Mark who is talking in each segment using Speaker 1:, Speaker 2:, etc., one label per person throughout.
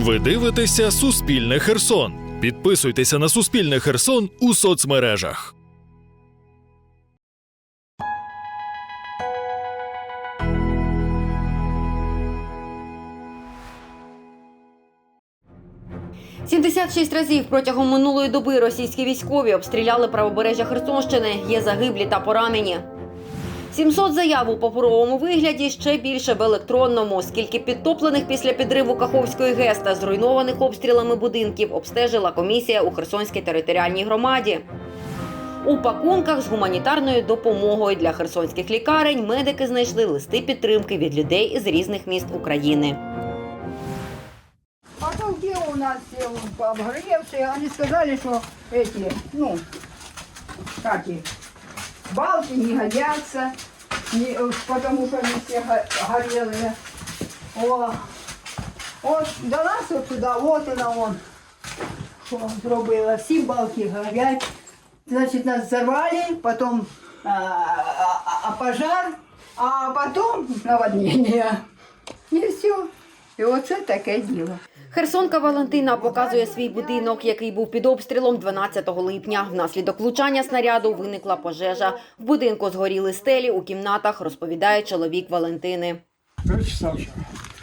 Speaker 1: Ви дивитеся Суспільне Херсон. Підписуйтеся на Суспільне Херсон у соцмережах.
Speaker 2: – 76 разів протягом минулої доби російські військові обстріляли правобережжя Херсонщини. Є загиблі та поранені. 700 заяв у паперовому вигляді, ще більше в електронному. Скільки підтоплених після підриву Каховської ГЕС та зруйнованих обстрілами будинків обстежила комісія у Херсонській територіальній громаді. У пакунках з гуманітарною допомогою для херсонських лікарень медики знайшли листи підтримки від людей із різних міст України.
Speaker 3: Потолки у нас все обгоревшие. Они сказали, что эти, ну, как балки не годятся, не- э, потому что они все го- горелые. О, от до нас от сюда, вот она он, що зробила. Всі балки горять. Значит, нас взорвали, потом а, а- а пожар, а потом наводнение. І все. І оце таке діло.
Speaker 2: Херсонка Валентина показує свій будинок, який був під обстрілом 12 липня. Внаслідок влучання снаряду виникла пожежа. В будинку згоріли стелі у кімнатах, розповідає чоловік Валентини.
Speaker 4: Три часа вчера.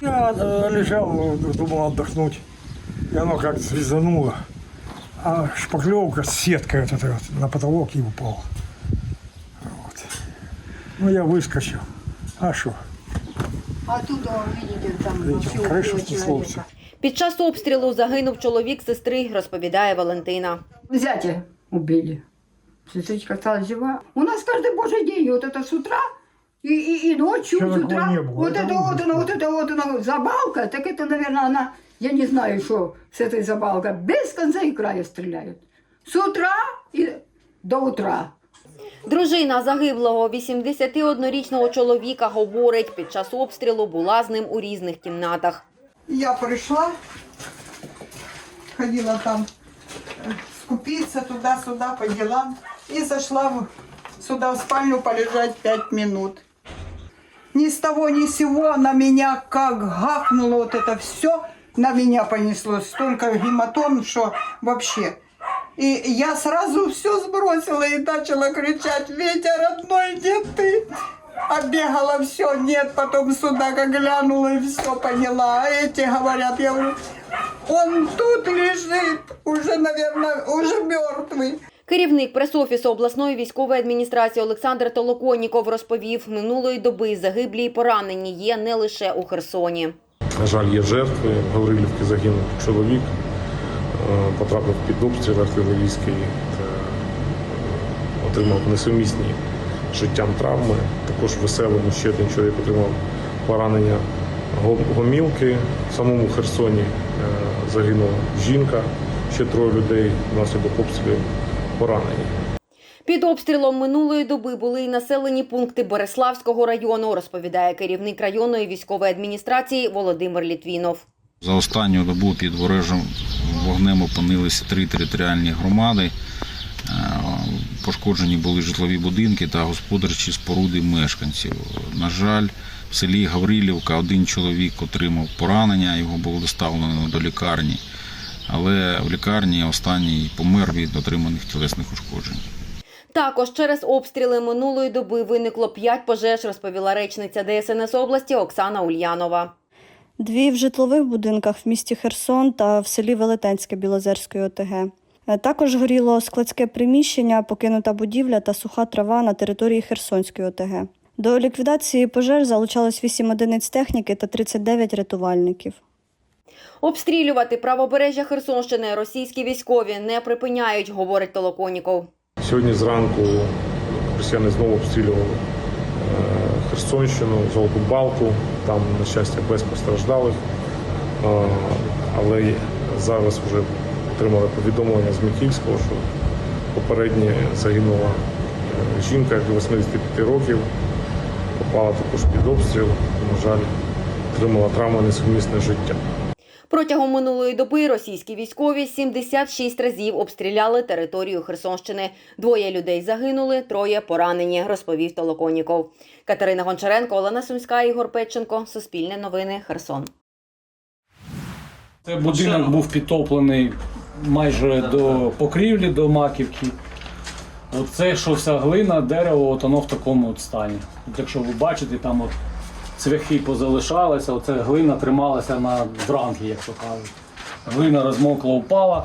Speaker 4: Я э, лежал, э, думал отдохнуть. И оно как-то связануло. А шпаклевка с сеткой вот этой вот на потолок и упала. Вот. Ну, я выскочил. А что?
Speaker 3: А тут, о, видите, там
Speaker 4: Видите,
Speaker 3: всё
Speaker 4: крышу
Speaker 3: около
Speaker 4: снесло
Speaker 3: человека.
Speaker 4: все.
Speaker 2: Під час обстрілу загинув чоловік сестри, розповідає Валентина.
Speaker 3: Зятя убили. Сестричка осталась жива. У нас каждый божий день, вот это с утра и, и, и ночью,
Speaker 4: Чего
Speaker 3: с
Speaker 4: такого
Speaker 3: утра.
Speaker 4: не было?
Speaker 3: Вот
Speaker 4: Это
Speaker 3: это, вот
Speaker 4: ужас
Speaker 3: она, вот
Speaker 4: какой.
Speaker 3: это вот она, забалка, так это, наверное, она, я не знаю, что с этой забалкой, без конца и края стреляют. С утра и до утра.
Speaker 2: Дружина загиблого 81-річного чоловіка говорить, під час обстрілу була з ним у різних кімнатах.
Speaker 5: Я прийшла, ходила там э, скупиться туда-сюда по делам и зашла сюда в спальню полежать пять минут. Ни с того ни с сего на меня как гахнуло вот это все, на меня понеслось столько гематом, что вообще. И я сразу все сбросила и начала кричать, Ветя, родной, где ты? А бегала все, нет, потом сюда как глянула и все поняла. А эти говорят, я говорю, он тут лежит, уже, наверное, уже мертвый.
Speaker 2: Керівник пресофісу обласної військової адміністрації Олександр Толоконіков розповів, минулої доби загиблі і поранені є не лише у Херсоні.
Speaker 6: На жаль, є жертви. В Гаврилівці загинув чоловік, е, потрапив під обстріл артилерійський е, отримав несумісні життям травми. Також в веселому ще один чоловік отримав поранення гомілки. В самому Херсоні е, загинула жінка, ще троє людей внаслідок обстрілів поранені.
Speaker 2: Під обстрілом минулої доби були й населені пункти Бориславського району, розповідає керівник районної військової адміністрації Володимир Літвінов.
Speaker 7: За останню добу під ворожим вогнем опинилися три територіальні громади. Пошкоджені були житлові будинки та господарчі споруди мешканців. На жаль, в селі Гаврилівка один чоловік отримав поранення, його було доставлено до лікарні. Але в лікарні останній помер від отриманих тілесних ушкоджень.
Speaker 2: Також через обстріли минулої доби виникло п'ять пожеж, розповіла речниця ДСНС області Оксана Ульянова.
Speaker 8: Дві в житлових будинках в місті Херсон та в селі Велетенське Білозерської ОТГ. Е, Також горіло складське приміщення, покинута будівля та суха трава на території Херсонської ОТГ. До ліквідації пожеж залучалось 8 одиниць техніки та 39 рятувальників.
Speaker 2: Обстрілювати правобережжя Херсонщини російські військові не припиняють, говорить Толоконіков.
Speaker 6: Сьогодні зранку росіяни знову обстрілювали е, Херсонщину, Золоту Балку. Там, на щастя, без постраждалих. Е, Але зараз вже отримали повідомлення з Михільського, що попередньо загинула е, жінка до 85 років, попала також під обстріл. На жаль, отримала травму несумісне життя.
Speaker 2: Протягом минулої доби російські військові 76 разів обстріляли територію Херсонщини. Двоє людей загинули, троє поранені, розповів Толоконіков. Катерина Гончаренко, Олена Сумська, Ігор Петченко. Суспільне новини. Херсон.
Speaker 9: Це будинок був підтоплений майже до покрівлі, до маківки. Оце, що вся глина, дерево, от воно в такому от стані. От якщо ви бачите, там от цвяхи позалишалися, оце глина трималася на дрангі, як то кажуть. Глина розмокла, упала.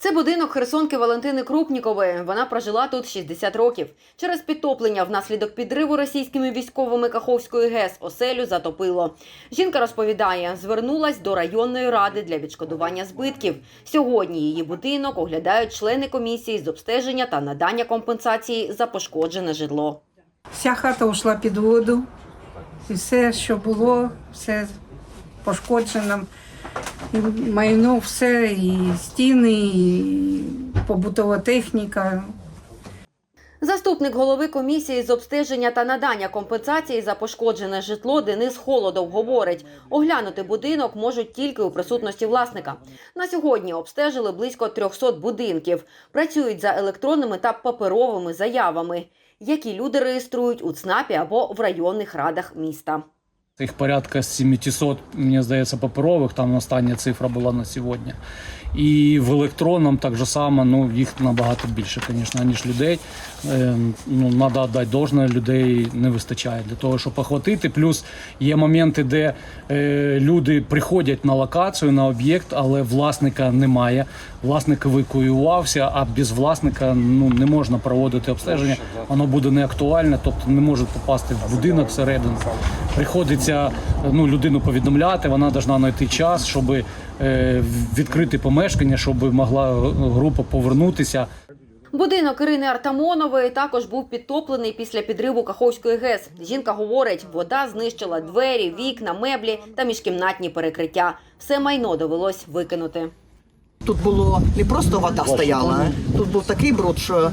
Speaker 2: Це будинок херсонки Валентини Крупнікової. Вона прожила тут 60 років. Через підтоплення внаслідок підриву російськими військовими Каховської ГЕС оселю затопило. Жінка розповідає, звернулась до районної ради для відшкодування збитків. Сьогодні її будинок оглядають члени комісії з обстеження та надання компенсації за пошкоджене житло.
Speaker 10: Вся хата ушла під воду, і все, що було, все пошкоджено. Майно, все, і стіни, і побутова техніка.
Speaker 2: Заступник голови комісії з обстеження та надання компенсації за пошкоджене житло Денис Холодов говорить, оглянути будинок можуть тільки у присутності власника. На сьогодні обстежили близько 300 будинків. Працюють за електронними та паперовими заявами, які люди реєструють у ЦНАПі або в районних радах міста.
Speaker 9: Їх порядка 700, мені здається, паперових, там остання цифра була на сьогодні. І в електронному так же само, ну їх набагато більше, звісно, ніж людей. Е, ну, треба дати должне, людей не вистачає для того, щоб охватити. Плюс є моменти, де е, люди приходять на локацію, на об'єкт, але власника немає. Власник евакуювався, а без власника ну, не можна проводити обстеження. Воно буде не актуальне, тобто не можуть попасти в будинок всередину. Приходиться ну, людину повідомляти, вона повинна знайти час, щоб е, відкрити помешкання, щоб могла група повернутися.
Speaker 2: Будинок Ірини Артамонової також був підтоплений після підриву Каховської ГЕС. Жінка говорить, вода знищила двері, вікна, меблі та міжкімнатні перекриття. Все майно довелось викинути.
Speaker 11: Тут було не просто вода стояла, тут був такий бруд, що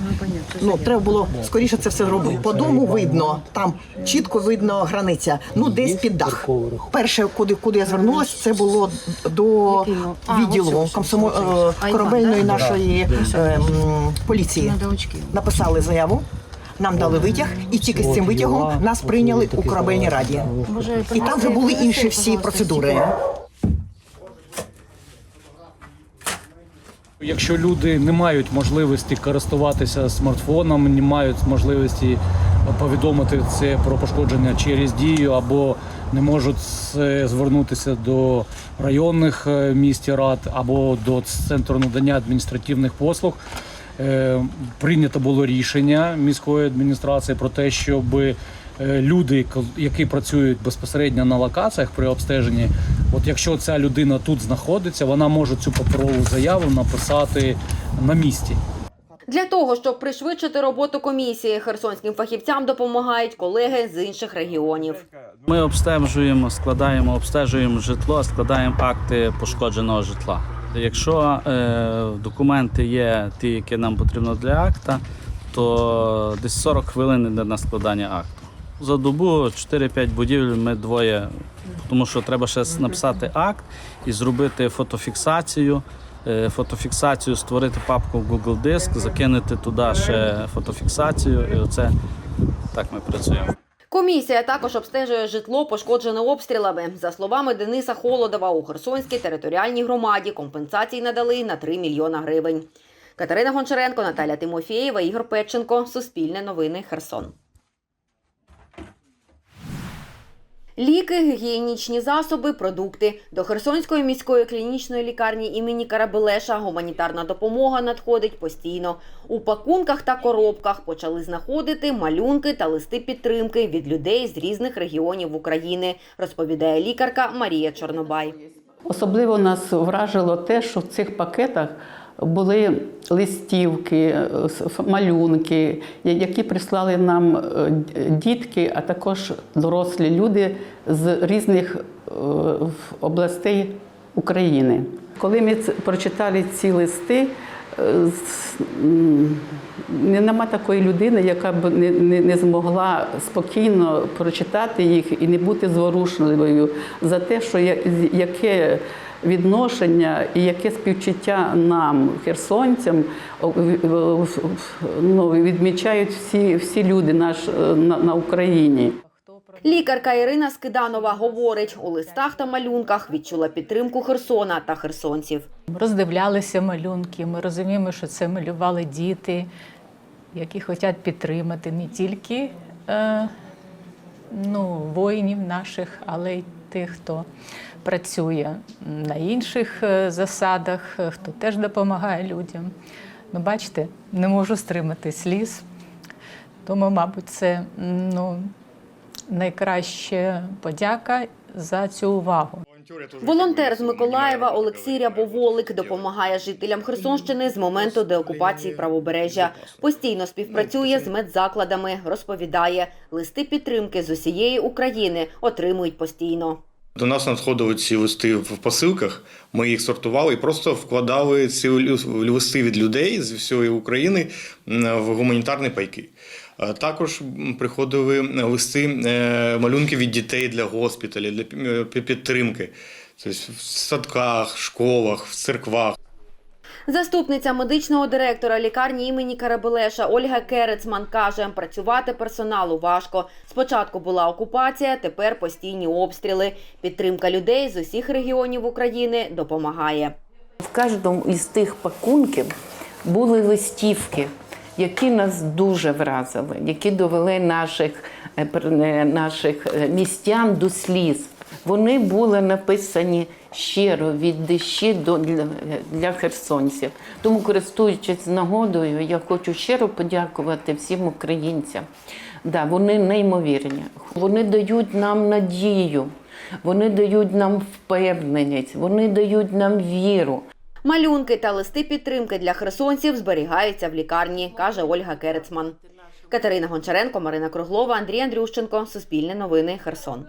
Speaker 11: ну треба було скоріше це все робити. По дому видно, там чітко видно границя. Ну десь під дах. Перше, куди куди я звернулася, це було до відділу комсомо е, корабельної нашої е, поліції. Написали заяву. Нам дали витяг, і тільки з цим витягом нас прийняли у корабельній раді. І там вже були інші всі процедури.
Speaker 9: Якщо люди не мають можливості користуватися смартфоном, не мають можливості повідомити це про пошкодження через дію, або не можуть звернутися до районних е, міських рад або до центру надання адміністративних послуг. Е, Прийнято було рішення міської адміністрації про те, щоб е, люди, які працюють безпосередньо на локаціях при обстеженні, от якщо ця людина тут знаходиться, вона може цю паперову заяву написати на місці.
Speaker 2: Для того, щоб пришвидшити роботу комісії, херсонським фахівцям допомагають колеги з інших регіонів.
Speaker 12: Ми обстежуємо, складаємо, обстежуємо житло, складаємо акти пошкодженого житла. Якщо е, документи є ті, які нам потрібно для акта, то десь 40 хвилин йде на складання акту. За добу 4-5 будівель ми двоє, тому що треба ще написати акт і зробити фотофіксацію. Е, Фотофіксацію, створити папку в Google Диск, закинути туди ще фотофіксацію, і оце так ми працюємо.
Speaker 2: Комісія також обстежує житло, пошкоджене обстрілами. За словами Дениса Холодова, у Херсонській територіальній громаді компенсації надали на 3 мільйона гривень. Катерина Гончаренко, Наталя Тимофєєва, Ігор Петченко. Суспільне новини Херсон. Ліки, гігієнічні засоби, продукти. До Херсонської міської клінічної лікарні імені Карабелеша гуманітарна допомога надходить постійно. У пакунках та коробках почали знаходити малюнки та листи підтримки від людей з різних регіонів України, розповідає лікарка Марія Чорнобай.
Speaker 13: Особливо нас вражило те, що в цих пакетах були листівки, е, малюнки, які прислали нам е, дітки, а також дорослі люди з різних е, областей України. Коли ми прочитали ці листи, нема такої людини, яка б не, не, змогла спокійно прочитати їх і не бути зворушливою за те, що яке відношення і яке співчуття нам, херсонцям, ну, відмічають всі, всі люди наш, е, на, на Україні.
Speaker 2: Лікарка Ірина Скиданова говорить, у листах та малюнках відчула підтримку Херсона та херсонців.
Speaker 14: роздивлялися малюнки. Ми розуміємо, що це малювали діти, які хочуть підтримати не тільки е, ну, воїнів наших, але й тих, хто працює на інших е, засадах, е, хто теж допомагає людям. Ну, бачите, не можу стримати сліз. Тому, мабуть, це ну, найкраща подяка за цю увагу.
Speaker 2: Волонтер з Миколаєва Олексій Рябоволик допомагає жителям Херсонщини з моменту деокупації правобережжя. Постійно співпрацює з медзакладами. Розповідає, листи підтримки з усієї України отримують постійно.
Speaker 15: До нас надходили ці листи в посилках. Ми їх сортували і просто вкладали ці листи від людей з всієї України в гуманітарні пайки. А Також приходили листи, е, малюнки від дітей для госпіталів, для е, підтримки. Тобто в садках, школах, в церквах.
Speaker 2: Заступниця медичного директора лікарні імені Карабелеша Ольга Керецман каже, працювати персоналу важко. Спочатку була окупація, тепер постійні обстріли. Підтримка людей з усіх регіонів України допомагає.
Speaker 16: В кожному із тих пакунків були листівки, які нас дуже вразили, які довели наших, е, е, наших е, містян до сліз. Вони були написані щиро від душі до для, для херсонців. Тому, користуючись нагодою, я хочу щиро подякувати всім українцям. Да, вони неймовірні. Вони дають нам надію, вони дають нам впевненість, вони дають нам віру.
Speaker 2: Малюнки та листи підтримки для херсонців зберігаються в лікарні, каже Ольга Керецман. Катерина Гончаренко, Марина Круглова, Андрій Андрющенко. Суспільне новини. Херсон.